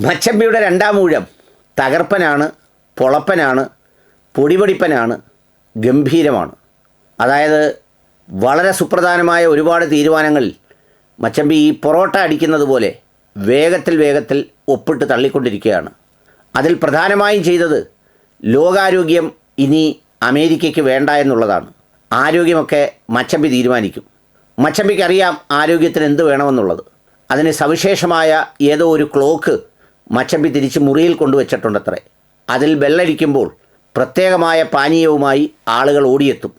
മച്ചമ്പിയുടെ രണ്ടാം ഊഴം തകർപ്പനാണ് പൊളപ്പനാണ് പൊടിപൊടിപ്പനാണ് ഗംഭീരമാണ്. അതായത് വളരെ സുപ്രധാനമായ ഒരുപാട് തീരുമാനങ്ങളിൽ മച്ചമ്പി ഈ പൊറോട്ട അടിക്കുന്നത് പോലെ വേഗത്തിൽ വേഗത്തിൽ ഒപ്പിട്ട് തള്ളിക്കൊണ്ടിരിക്കുകയാണ്. അതിൽ പ്രധാനമായും ചെയ്തത് ലോകാരോഗ്യം ഇനി അമേരിക്കയ്ക്ക് വേണ്ട എന്നുള്ളതാണ്. ആരോഗ്യമൊക്കെ മച്ചമ്പി തീരുമാനിക്കും. മച്ചമ്പിക്കറിയാം ആരോഗ്യത്തിന് എന്ത് വേണമെന്നുള്ളത്. അതിന് സവിശേഷമായ ഏതോ ഒരു ക്ലോക്ക് മച്ചമ്പി തിരിച്ച് മുറിയിൽ കൊണ്ടുവച്ചിട്ടുണ്ടത്രേ. അതിൽ ബെല്ലടിക്കുമ്പോൾ പ്രത്യേകമായ പാനീയവുമായി ആളുകൾ ഓടിയെത്തും.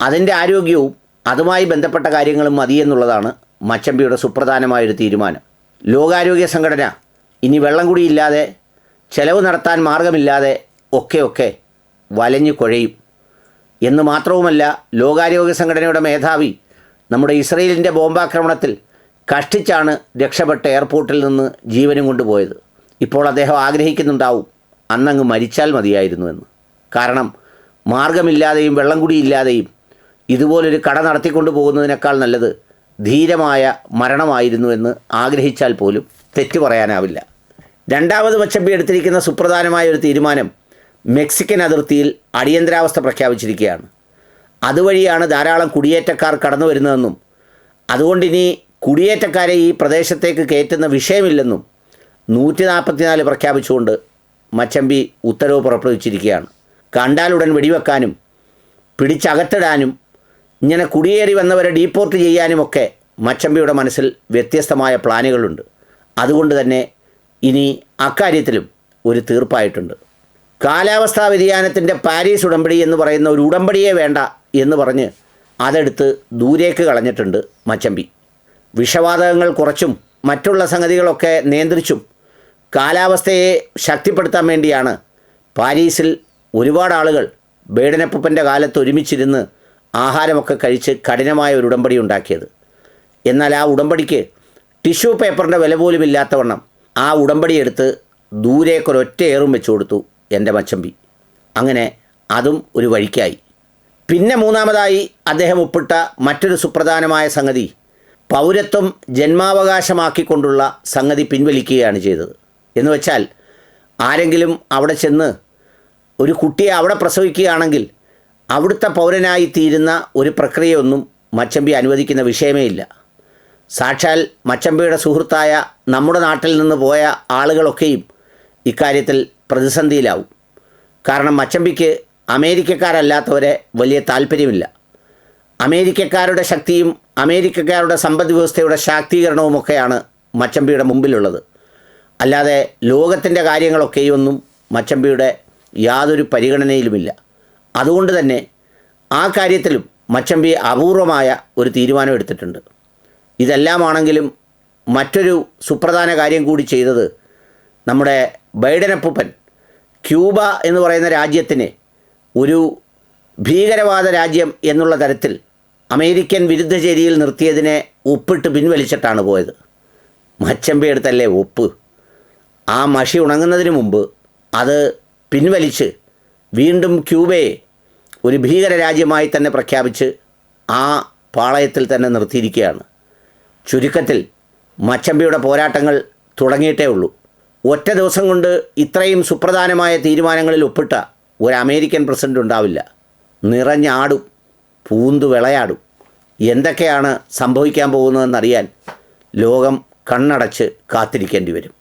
അതിന്റെ ആരോഗ്യവും അതുമായി ബന്ധപ്പെട്ട കാര്യങ്ങളും മതിയെന്നുള്ളതാണ് മച്ചമ്പിയുടെ സുപ്രധാനമായൊരു തീരുമാനം. ലോകാരോഗ്യ സംഘടന ഇനി വെള്ളം കൂടിയില്ലാതെ ചെലവ് നടത്താൻ മാർഗമില്ലാതെ ഒക്കെ ഒക്കെ വലഞ്ഞു കുഴയും. എന്ന് മാത്രവുമല്ല ലോകാരോഗ്യ സംഘടനയുടെ മേധാവി നമ്മുടെ ഇസ്രയേലിന്റെ ബോംബാക്രമണത്തിൽ കഷ്ടിച്ചാണ് രക്ഷപ്പെട്ട എയർപോർട്ടിൽ നിന്ന് ജീവനും കൊണ്ടുപോയത്. ഇപ്പോൾ അദ്ദേഹം ആഗ്രഹിക്കുന്നുണ്ടാവും. അന്നങ്ങ് മരിച്ചാൽ മതിയായിരുന്നു എന്ന്. കാരണം മാർഗമില്ലാതെയും വെള്ളം കുടിയില്ലാതെയും ഇതുപോലൊരു കട നടത്തിക്കൊണ്ടു പോകുന്നതിനേക്കാൾ നല്ലത് ധീരമായ മരണമായിരുന്നു എന്ന് ആഗ്രഹിച്ചാൽ പോലും തെറ്റു പറയാനാവില്ല. രണ്ടാമത് മച്ചമ്പി എടുത്തിരിക്കുന്ന സുപ്രധാനമായ ഒരു തീരുമാനം മെക്സിക്കൻ അതിർത്തിയിൽ അടിയന്തരാവസ്ഥ പ്രഖ്യാപിച്ചിരിക്കുകയാണ്. അതുവഴിയാണ് ധാരാളം കുടിയേറ്റക്കാർ കടന്നു വരുന്നതെന്നും അതുകൊണ്ടിനി കുടിയേറ്റക്കാരെ ഈ പ്രദേശത്തേക്ക് കയറ്റുന്ന വിഷയമില്ലെന്നും നൂറ്റി നാൽപ്പത്തിനാല് പ്രഖ്യാപിച്ചുകൊണ്ട് മച്ചമ്പി ഉത്തരവ് പുറപ്പെടുവിച്ചിരിക്കുകയാണ്. കണ്ടാലുടൻ വെടിവെക്കാനും പിടിച്ചകത്തിടാനും ഇങ്ങനെ കുടിയേറി വന്നവരെ ഡീപ്പോർട്ട് ചെയ്യാനുമൊക്കെ മച്ചമ്പിയുടെ മനസ്സിൽ വ്യത്യസ്തമായ പ്ലാനുകളുണ്ട്. അതുകൊണ്ട് തന്നെ ഇനി അക്കാര്യത്തിലും ഒരു തീർപ്പായിട്ടുണ്ട്. കാലാവസ്ഥാ വ്യതിയാനത്തിന്റെ പാരീസ് ഉടമ്പടി എന്ന് പറയുന്ന ഒരു ഉടമ്പടിയെ വേണ്ട എന്ന് പറഞ്ഞ് അതെടുത്ത് ദൂരേക്ക് കളഞ്ഞിട്ടുണ്ട് മച്ചമ്പി. വിഷവാതകങ്ങൾ കുറച്ചും മറ്റുള്ള സംഗതികളൊക്കെ നിയന്ത്രിച്ചും കാലാവസ്ഥയെ ശക്തിപ്പെടുത്താൻ വേണ്ടിയാണ് പാരീസിൽ ഒരുപാട് ആളുകൾ ബേഡനപ്പൂപ്പന്റെ കാലത്ത് ഒരുമിച്ചിരുന്ന് ആഹാരമൊക്കെ കഴിച്ച് കഠിനമായ ഒരു ഉടമ്പടി ഉണ്ടാക്കിയത്. എന്നാൽ ആ ഉടമ്പടിക്ക് ടിഷ്യൂ പേപ്പറിന്റെ വില പോലും ഇല്ലാത്തവണ്ണം ആ ഉടമ്പടി എടുത്ത് ദൂരേക്കൊരൊറ്റ ഏറും വെച്ചു കൊടുത്തു എന്റെ മച്ചമ്പി. അങ്ങനെ അതും ഒരു വഴിക്കായി. പിന്നെ മൂന്നാമതായി അദ്ദേഹം ഒപ്പിട്ട മറ്റൊരു സുപ്രധാനമായ സംഗതി പൗരത്വം ജന്മാവകാശമാക്കിക്കൊണ്ടുള്ള സംഗതി പിൻവലിക്കുകയാണ് ചെയ്തത്. എന്ന് വെച്ചാൽ ആരെങ്കിലും അവിടെ ചെന്ന് ഒരു കുട്ടിയെ അവിടെ പ്രസവിക്കുകയാണെങ്കിൽ അവിടുത്തെ പൗരനായി തീരുന്ന ഒരു പ്രക്രിയയൊന്നും മച്ചമ്പി അനുവദിക്കുന്ന വിഷയമേ ഇല്ല. സാക്ഷാൽ മച്ചമ്പയുടെ സുഹൃത്തായ നമ്മുടെ നാട്ടിൽ നിന്ന് പോയ ആളുകളൊക്കെയും ഇക്കാര്യത്തിൽ പ്രതിസന്ധിയിലാവും. കാരണം മച്ചമ്പിക്ക് അമേരിക്കക്കാരല്ലാത്തവരെ വലിയ താല്പര്യമില്ല. അമേരിക്കക്കാരുടെ ശക്തിയും അമേരിക്കക്കാരുടെ സമ്പദ് വ്യവസ്ഥയുടെ ശാക്തീകരണവുമൊക്കെയാണ് മച്ചമ്പിയുടെ മുമ്പിലുള്ളത്. അല്ലാതെ ലോകത്തിന്റെ കാര്യങ്ങളൊക്കെയൊന്നും മച്ചമ്പിയുടെ യാതൊരു പരിഗണനയിലുമില്ല. അതുകൊണ്ട് തന്നെ ആ കാര്യത്തിലും മച്ചമ്പി അപൂർവമായ ഒരു തീരുമാനം എടുത്തിട്ടുണ്ട്. ഇതെല്ലാമാണെങ്കിലും മറ്റൊരു സുപ്രധാന കാര്യം കൂടി ചെയ്തത് നമ്മുടെ ബൈഡനപ്പൂപ്പൻ ക്യൂബ എന്ന് പറയുന്ന രാജ്യത്തിനെ ഒരു ഭീകരവാദ രാജ്യം എന്നുള്ള തരത്തിൽ അമേരിക്കൻ വിരുദ്ധ ചേരിയിൽ നിർത്തിയതിനെ ഒപ്പിട്ട് പിൻവലിച്ചിട്ടാണ് പോയത്. മച്ചമ്പി എടുത്തല്ലേ ഒപ്പ് ആ മഷി ഉണങ്ങുന്നതിന് മുമ്പ് അത് പിൻവലിച്ച് വീണ്ടും ക്യൂബയെ ഒരു ഭീകര രാജ്യമായി തന്നെ പ്രഖ്യാപിച്ച് ആ പാളയത്തിൽ തന്നെ നിർത്തിയിരിക്കുകയാണ്. ചുരുക്കത്തിൽ മച്ചമ്പിയുടെ പോരാട്ടങ്ങൾ തുടങ്ങിയിട്ടേ ഉള്ളൂ. ഒറ്റ ദിവസം കൊണ്ട് ഇത്രയും സുപ്രധാനമായ തീരുമാനങ്ങളിൽ ഒപ്പിട്ട ഒരു അമേരിക്കൻ പ്രസിഡന്റ് ഉണ്ടാവില്ല. നിറഞ്ഞാടും പൂന്തു വിളയാടും. എന്തൊക്കെയാണ് സംഭവിക്കാൻ പോകുന്നതെന്നറിയാൻ ലോകം കണ്ണടച്ച് കാത്തിരിക്കേണ്ടി വരും.